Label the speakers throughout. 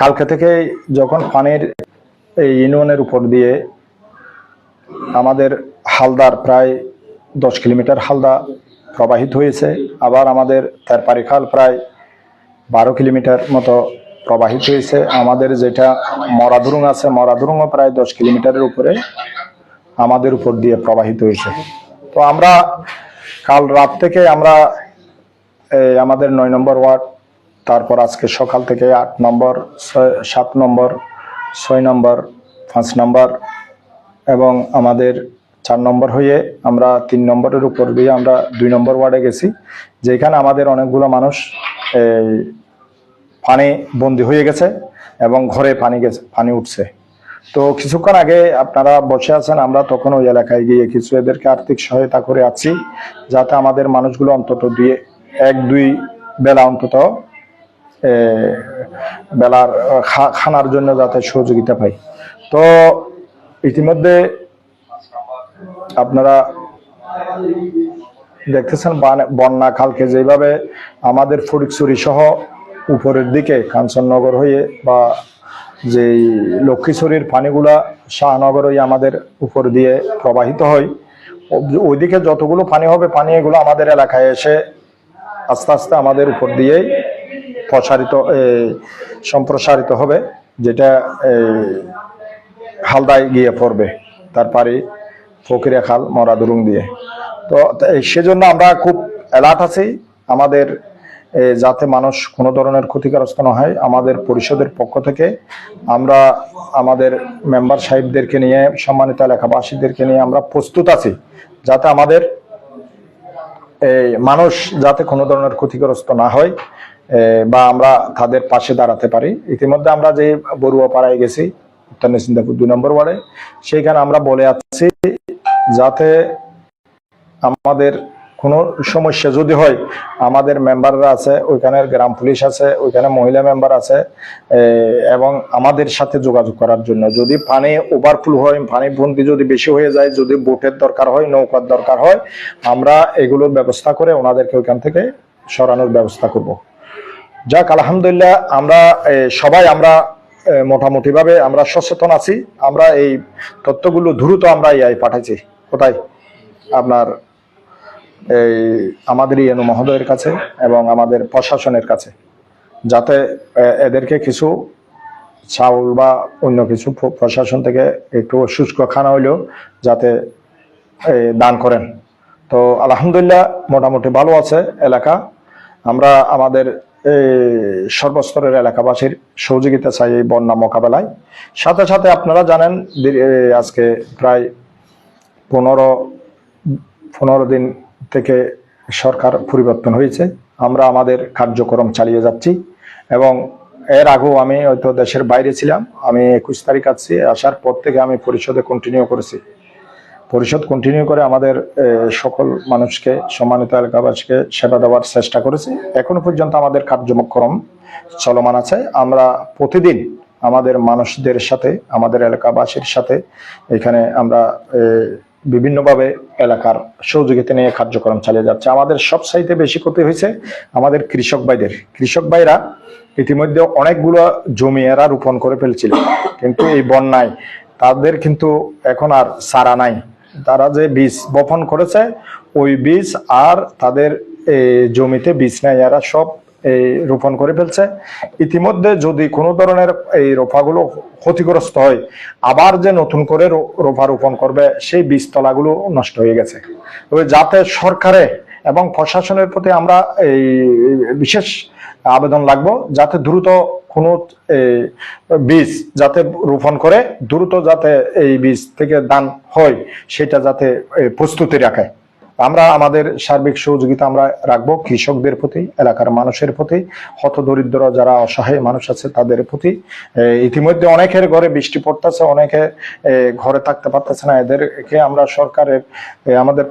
Speaker 1: কালকে থেকে যখন পানির এই ইউনিয়নের উপর দিয়ে আমাদের হালদার প্রায় দশ কিলোমিটার হালদা প্রবাহিত হয়েছে, আবার আমাদের তেরপারি খাল প্রায় বারো কিলোমিটার মতো প্রবাহিত হয়েছে। আমাদের যেটা মরাদুরুং আছে, মরাদুরুংও প্রায় দশ কিলোমিটারের উপরে আমাদের উপর দিয়ে প্রবাহিত হয়েছে। তো আমরা কাল রাত থেকে আমরা আমাদের নয় নম্বর ওয়ার্ড তারপর আজকে সকাল থেকে আট নম্বর সাত নম্বর, ছয় নম্বর, পাঁচ নম্বর এবং আমাদের চার নম্বর হয়ে আমরা তিন নম্বরের উপর দিয়ে আমরা দুই নম্বর ওয়ার্ডে গেছি, যেখানে আমাদের অনেকগুলো মানুষ এই পানি বন্দি হয়ে গেছে এবং ঘরে পানি গেছে, পানি উঠছে। তো কিছুক্ষণ আগে আপনারা বসে আছেন, আমরা তখন ওই এলাকায় গিয়ে কিছু এদেরকে আর্থিক সহায়তা করে আছি, যাতে আমাদের মানুষগুলো অন্তত দুই, এক, দুই বেলা অন্তত বেলার খানার জন্য যাতে সহযোগিতা পাই। তো ইতিমধ্যে আপনারা দেখতেছেন বান- বন্যা কালকে যেভাবে আমাদের ফরিকছড়ি সহ উপরের দিকে কাঞ্চননগর হয়ে বা যেই লক্ষ্মীছড়ির পানিগুলা শাহনগর হয়ে আমাদের উপর দিয়ে প্রবাহিত হয়, ওইদিকে যতগুলো পানি হবে, পানি এগুলো আমাদের এলাকায় এসে আস্তে আস্তে আমাদের উপর দিয়েই প্রসারিত সম্প্রসারিত হবে, যেটা হালদায় গিয়ে পড়বে তারপরে ফকিরা খাল মরাদুরুং দিয়ে। তো সেজন্য আমরা খুব অ্যালার্ট আছি, আমাদের যাতে মানুষ কোনো ধরনের ক্ষতিগ্রস্ত না হয়, আমাদের পরিষদের পক্ষ থেকে আমরা আমাদের মেম্বার সাহেবদেরকে নিয়ে, সম্মানিত এলাকাবাসীদেরকে নিয়ে আমরা প্রস্তুত আছি, যাতে আমাদের এই মানুষ যাতে কোনো ধরনের ক্ষতিগ্রস্ত না হয় বা আমরা তাদের পাশে দাঁড়াতে পারি। ইতিমধ্যে আমরা যে বড়ুয়া পাড়ায় গেছি, উত্তর নিশ্চিন্তাপুর দুই নম্বর ওয়ার্ডে, সেইখানে আমরা বলে আছি যাতে আমাদের কোনো সমস্যা যদি হয়, আমাদের মেম্বাররা আছে, ওইখানের গ্রাম পুলিশ আছে, ওইখানে মহিলা মেম্বার আছে এবং আমাদের সাথে যোগাযোগ করার জন্য। যদি পানি ওভারফ্লো হয়, পানি বন্দি যদি বেশি হয়ে যায়, যদি বোটের দরকার হয়, নৌকার দরকার হয়, আমরা এগুলোর ব্যবস্থা করে ওনাদেরকে ওইখান থেকে সরানোর ব্যবস্থা করব। যাক, আলহামদুলিল্লাহ, আমরা সবাই আমরা মোটামুটিভাবে আমরা সচেতন আছি। আমরা এই তথ্যগুলো দ্রুত আমরা এই পাঠাইছি। কোথায়? আপনার, এই আমাদের ইয়েনু মহোদয়ের কাছে এবং আমাদের প্রশাসনের কাছে। যাতে এদেরকে কিছু চাউল বা অন্য কিছু প্রশাসন থেকে একটু শুষ্ক খানা হইলেও যাতে দান করেন। তো আলহামদুলিল্লাহ, মোটামুটি ভালো আছে এলাকা। আমরা আমাদের সর্বস্তরের এলাকাবাসীর সহযোগিতা চাই এই বন্যা মোকাবেলায়। সাথে সাথে আপনারা জানেন আজকে প্রায় পনেরো পনেরো দিন থেকে সরকার পরিবর্তন হয়েছে। আমরা আমাদের কার্যক্রম চালিয়ে যাচ্ছি এবং এর আগেও আমি হয়তো দেশের বাইরে ছিলাম। আমি একুশ তারিখ আসছি আসার পর থেকে আমি পরিষদে কন্টিনিউ করেছি। পরিষদ কন্টিনিউ করে আমাদের সকল মানুষকে, সম্মানিত এলাকাবাসীকে সেবা দেওয়ার চেষ্টা করেছি। এখনও পর্যন্ত আমাদের কার্যক্রম চলমান আছে। আমরা প্রতিদিন আমাদের মানুষদের সাথে, আমাদের এলাকাবাসীর সাথে এখানে আমরা বিভিন্নভাবে এলাকার সহযোগিতা নিয়ে কার্যক্রম চালিয়ে যাচ্ছে। আমাদের সব সাইতে বেশি ক্ষতি হয়েছে আমাদের কৃষক ভাইদের। কৃষক ভাইরা ইতিমধ্যে অনেকগুলো জমি এরা রোপণ করে ফেলছিল। কিন্তু এই বন্যায় তাদের কিন্তু এখন আর সারা নাই। তারা যে বীজ বপন করেছে, ওই বীজ আর তাদের জমিতে বীজ নাই, এরা সব এই রোপণ করে ফেলছে। ইতিমধ্যে যদি কোনো ধরনের এই রোপাগুলো ক্ষতিগ্রস্ত হয়, আবার যে নতুন করে রো- রোপা রোপণ করবে, সেই বীজতলাগুলো নষ্ট হয়ে গেছে। তবে যাতে সরকারে এবং প্রশাসনের প্রতি আমরা এই, বিশেষ আবেদন লাগবো যাতে দ্রুত কোনো বীজ যাতে রোপণ করে, দ্রুত যাতে এই বীজ থেকে দান হয়, সেটা যাতে প্রস্তুতি রাখে। আমরা আমাদের সার্বিক সহযোগিতা আমরা রাখব কৃষকদের প্রতি, এলাকার মানুষের প্রতি হতদরিদ্র যারা অসহায় মানুষ আছে তাদের প্রতি। ইতিমধ্যে অনেকের ঘরে বৃষ্টি পড়তেছে, অনেকে ঘরে থাকতে পারতেছে না। এদেরকে আমরা সরকারের আমাদের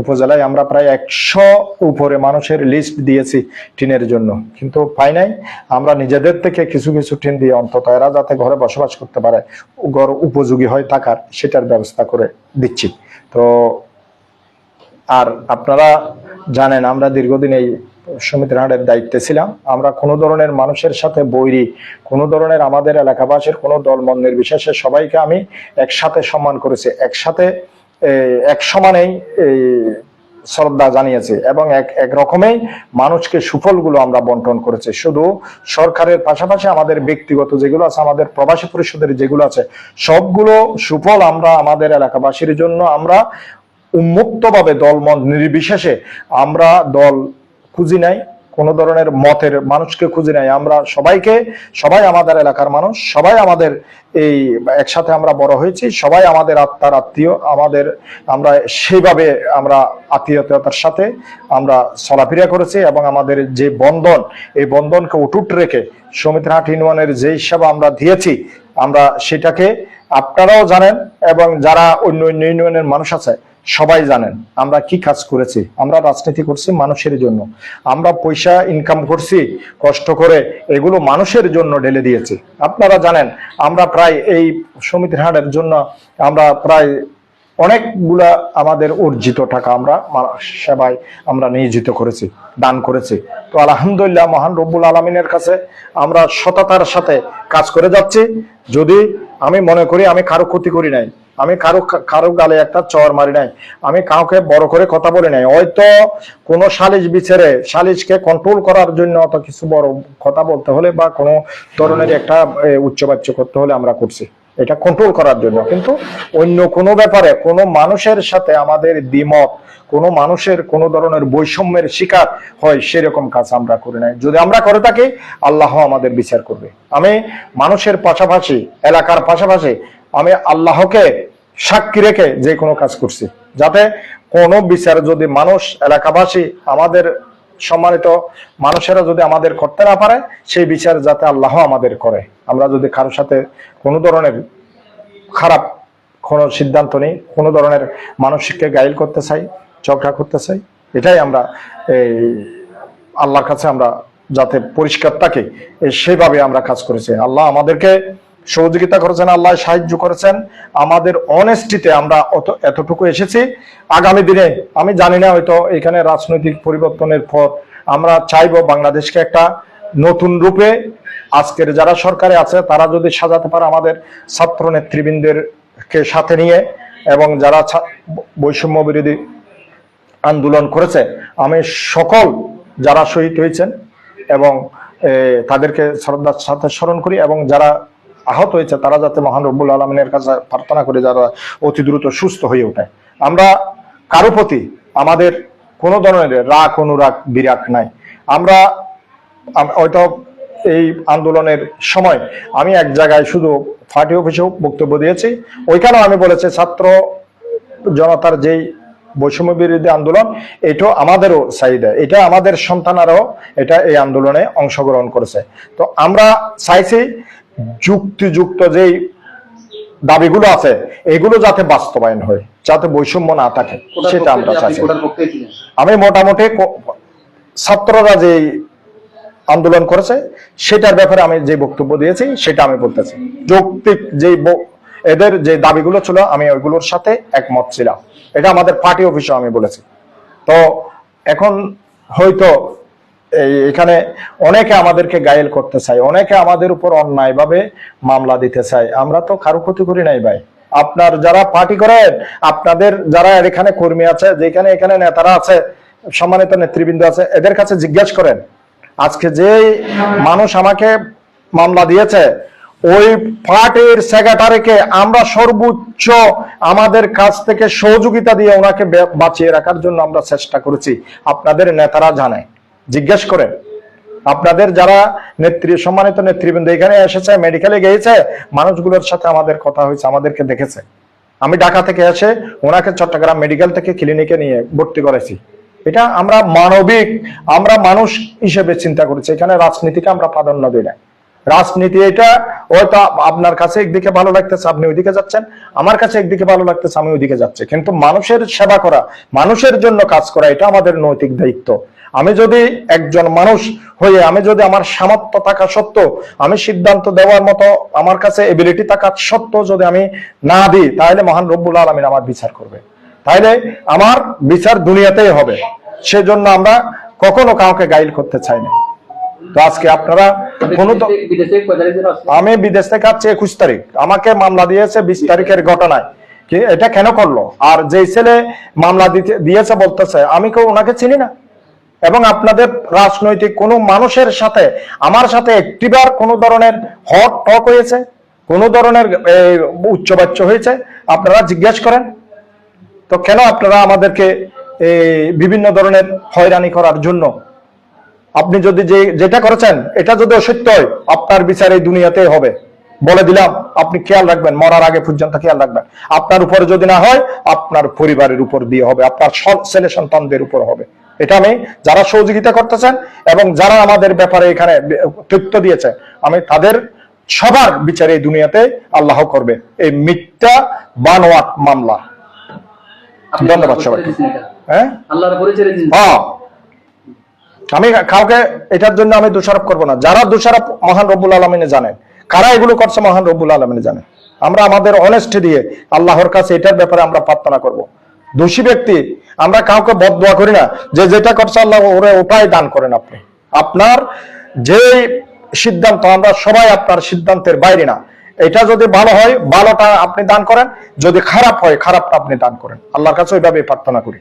Speaker 1: উপজেলায় আমরা প্রায় একশো উপরে মানুষের লিস্ট দিয়েছি টিনের জন্য। কিন্তু পাই নাই। আমরা নিজেদের থেকে কিছু কিছু টিন দিয়ে অন্তত এরা যাতে ঘরে বসবাস করতে পারে, ঘর উপযোগী হয় থাকার, সেটার ব্যবস্থা করে দিচ্ছি। তো আর আপনারা জানেন, আমরা দীর্ঘদিন এই সমিতির হাটের দায়িত্বে ছিলাম। আমরা কোনো ধরনের মানুষের সাথে বৈরি, কোনো ধরনের আমাদের এলাকাবাসীর, কোনো দল মন নির্বিশেষে সবাইকে আমি একসাথে সম্মান করেছি। একসাথে এক সমানেই এই শ্রদ্ধা জানিয়েছে এবং এক এক রকমেই মানুষকে সুফলগুলো আমরা বন্টন করেছি। শুধু সরকারের পাশাপাশি আমাদের ব্যক্তিগত যেগুলো আছে, আমাদের প্রবাসী পরিষদের যেগুলো আছে, সবগুলো সুফল আমরা আমাদের এলাকাবাসীর জন্য আমরা উন্মুক্তভাবে দল মত নির্বিশেষে আমরা দল খুঁজি নাই, কোনো ধরনের মতের মানুষকে খুঁজি নাই। আমরা সবাইকে, সবাই আমাদের এলাকার মানুষ, সবাই আমাদের এই একসাথে আমরা বড় হয়েছি, সবাই আমাদের আত্মার আত্মীয়, আমাদের, আমরা সেইভাবে আমরা আত্মীয়তার সাথে আমরা চলাফেরা করেছি এবং আমাদের যে বন্ধন, এই বন্ধনকে অটুট রেখে সমিতিহাট ইউনিয়নের যে সেবা আমরা দিয়েছি, আমরা সেটাকে আপনারাও জানেন এবং যারা অন্য অন্য ইউনিয়নের মানুষ আছে সবাই জানেন আমরা কি কাজ করেছি, আমরা রাজনীতি করছি মানুষের জন্য। আমরা পয়সা ইনকাম করছি, কষ্ট করে এগুলো মানুষের জন্য ঢেলে দিয়েছি। আপনারা জানেন, আমরা প্রায় এই সমিতির হাটের জন্য আমরা প্রায় অনেকগুলা আমাদের অর্জিত টাকা আমরা সেবায় আমরা নিয়োজিত করেছি, দান করেছি। তো আলহামদুলিল্লাহ মহান রব্বুল আলমিনের কাছে আমরা সততার সাথে কাজ করে যাচ্ছি। যদি আমি মনে করি আমি কারও ক্ষতি করি নাই, আমি কারও কারও গালে একটা চর মারি নাই, আমি কাউকে বড় করে কথা বলি নাই, হয়তো কোনো সালিশ বিচারে, সালিশকে কন্ট্রোল করার জন্য অত কিছু বড় কথা বলতে হলে বা কোনো ধরনের একটা উচ্চবাচ্য করতে হলে আমরা করছি। এটা কন্ট্রোল করার জন্য। কিন্তু অন্য কোনো ব্যাপারে কোনো মানুষের সাথে আমাদের দ্বিমত, কোনো মানুষের কোনো ধরনের বৈষম্যের শিকার হয় সেরকম কাজ আমরা করি নাই। যদি আমরা করে থাকি, আল্লাহ আমাদের বিচার করবে। আমি মানুষের পাশাপাশি, এলাকার পাশাপাশি, আমি আল্লাহকে সাক্ষী রেখে যে কোনো কাজ করছি। যাতে কোনো বিচার যদি মানুষ, এলাকাবাসী আমাদের সম্মানিত মানুষেরা যদি আমাদের করতে না পারে, সেই বিচার যাতে আল্লাহ আমাদের করে। আমরা যদি কারোর সাথে কোনো ধরনের খারাপ কোনো সিদ্ধান্ত নেই, কোনো ধরনের মানসিককে গাইল করতে চাই, ঝগড়া করতে চাই, এটাই আমরা এই আল্লাহর কাছে আমরা যাতে পরিষ্কার থাকে এই সেভাবে আমরা কাজ করেছি। আল্লাহ আমাদেরকে সহযোগিতা করেছেন, আল্লাহ সাহায্য করেছেন। আমাদের অনেস্টিতে আমরা অত, এতটুকু এসেছি। আগামী দিনে, আমি জানি না হয়তো এখানে রাজনৈতিক পরিবর্তনের পর আমরা চাইব বাংলাদেশকে একটা নতুন রূপে। আজকের যারা সরকারে আছে, তারা যদি সাজাতে পারে আমাদের ছাত্র নেতৃবৃন্দের কে সাথে নিয়ে এবং যারা বৈষম্য বিরোধী আন্দোলন করেছে, আমি সকল যারা শহীদ হয়েছেন এবং তাদেরকে শ্রদ্ধার সাথে স্মরণ করি এবং যারা আহত হয়েছে, তারা যাতে মহান রব্বুল আলমিনের কাছে প্রার্থনা করে যারা অতি দ্রুত সুস্থ হয়ে ওঠে। আমরা কারও প্রতি আমাদের কোনো ধরনের রাগ, অনুরাগ, বিরাগ নাই। আমরা, আম- হয়তো এই আন্দোলনের সময় আমি এক জায়গায় শুধু পার্টি অফিসেও বক্তব্য দিয়েছি। ওইখানেও আমি বলেছি, ছাত্র জনতার যেই বৈষম্য বিরোধী আন্দোলন, এটাও আমাদেরও চাহিদা এটা আমাদের সন্তানারাও এটা এই আন্দোলনে অংশগ্রহণ করেছে। তো আমরা চাইছি যুক্তিযুক্ত যেই দাবিগুলো আছে এগুলো যাতে বাস্তবায়ন হয় যাতে বৈষম্য না থাকে সেটা আমরা চাইছি।
Speaker 2: ছিলেন?
Speaker 1: আমি মোটামুটি ছাত্ররা যে আন্দোলন করেছে সেটার ব্যাপারে আমি যে বক্তব্য দিয়েছি সেটা আমি বলতেছি। যৌক্তিক যে এদের যে দাবিগুলো ছিল আমি ওইগুলোর সাথে একমত ছিলাম। এটা আমাদের পার্টি অফিসে আমি বলেছি। তো এখন হয়তো এখানে অনেকে আমাদেরকে গায়েল করতে চায়, অনেকে আমাদের উপর অন্যায়ভাবে মামলা দিতে চায়। আমরা তো কারও ক্ষতি করি নাই ভাই। আপনার যারা পার্টি করেন, আপনাদের যারা এখানে কর্মী আছে, যেখানে এখানে নেতারা আছে, সম্মানিত নেতৃবৃন্দ আছে, এদের কাছে জিজ্ঞেস করেন, আজকে যে মানুষ আমাকে মামলা দিয়েছে, ওই পার্টির সেক্রেটারিকে আমরা সর্বোচ্চ আমাদের কাছ থেকে সহযোগিতা দিয়ে ওনাকে বাঁচিয়ে রাখার জন্য আমরা চেষ্টা করেছি। আপনাদের নেতারা জানে। জিজ্ঞেস করেন, আপনাদের যারা নেত্রী, সম্মানিত নেতৃবৃন্দ এখানে এসেছে মেডিকেলে গিয়েছে, মানুষগুলোর সাথে আমাদের কথা হয়েছে, আমাদেরকে দেখেছে। আমি ঢাকা থেকে এসে ওনাকে চট্টগ্রাম মেডিকেল থেকে ক্লিনিকে নিয়ে ভর্তি করেছি। এটা আমরা মানবিক, আমরা মানুষ হিসেবে চিন্তা করেছি। এখানে রাজনীতিকে আমরা প্রাধান্য দিই না। রাজনীতি এটা, হয়তো আপনার কাছে একদিকে ভালো লাগতেছে, আপনি ওইদিকে যাচ্ছেন। আমার কাছে একদিকে ভালো লাগতেছে, আমি ওইদিকে যাচ্ছি। কিন্তু মানুষের সেবা করা, মানুষের জন্য কাজ করা, এটা আমাদের নৈতিক দায়িত্ব। আমি যদি একজন মানুষ হয়ে আমি যদি আমার সামর্থ্য থাকা সত্ত্বেও আমি সিদ্ধান্ত দেওয়ার মতো আমার কাছে এবিলিটি থাকা সত্ত্বেও যদি আমি না দিই তাহলে মহান রব্বুল আলমিন আমার বিচার করবে। তাইলে আমার বিচার দুনিয়াতেই হবে। সেজন্য আমরা কখনো কাউকে গাইল করতে চাই না। তো আজকে আপনারা কোনো? আমি বিদেশ থেকে আসছি একুশ তারিখ। আমাকে মামলা দিয়েছে বিশ তারিখের ঘটনায়। কি এটা কেন করল? আর যে ছেলে মামলা দিতে দিয়েছে বলতেছে আমি কেউ ওনাকে চিনি না? এবং আপনাদের রাজনৈতিক কোনো মানুষের সাথে, আমার সাথে একটিবার কোনো ধরনের হট টক হয়েছে, কোনো ধরনের উচ্চবাচ্য হয়েছে, আপনারা জিজ্ঞেস করেন। তো কেন আপনারা আমাদেরকে বিভিন্ন ধরনের হয়রানি করার জন্য? আপনি যদি যে, যেটা করেছেন, এটা যদি অসত্য হয়, আপনার বিচার এই দুনিয়াতে হবে। বলে দিলাম, আপনি খেয়াল রাখবেন, মরার আগে পর্যন্ত খেয়াল রাখবেন। আপনার উপরে যদি না হয়, আপনার পরিবারের উপর দিয়ে হবে, আপনার ছেলে সন্তানদের উপর হবে। এটা আমি যারা সহযোগিতা করতেছেন এবং যারা আমাদের ব্যাপারে এখানে তথ্য দিয়েছে আমি তাদের সবার বিচার এই দুনিয়াতে আল্লাহ করবে। এই মিথ্যা বানোয়াট মামলা। ধন্যবাদ সবাইকে। হ্যাঁ। হ্যাঁ। আমি কাউকে এটার জন্য আমি দোষারোপ করব না। যারা দোষারোপ মহান রব্বুল আলমিনে জানেন কারা এগুলো করছে মহান রব্বুল আলমিনে জানেন। আমরা আমাদের অনেস্টি দিয়ে আল্লাহর কাছে এটার ব্যাপারে আমরা প্রার্থনা করব। দোষী ব্যক্তি, আমরা কাউকে বদদোয়া করি না, যে যেটা করছে আল্লাহ ওরে ওটাই দান করেন আপনি। আপনার যে সিদ্ধান্ত, আমরা সবাই আপনার সিদ্ধান্তের বাইরে না। এটা যদি ভালো হয়, ভালোটা আপনি দান করেন, যদি খারাপ হয়, খারাপটা আপনি দান করেন। আল্লাহর কাছে ওইভাবে প্রার্থনা করি।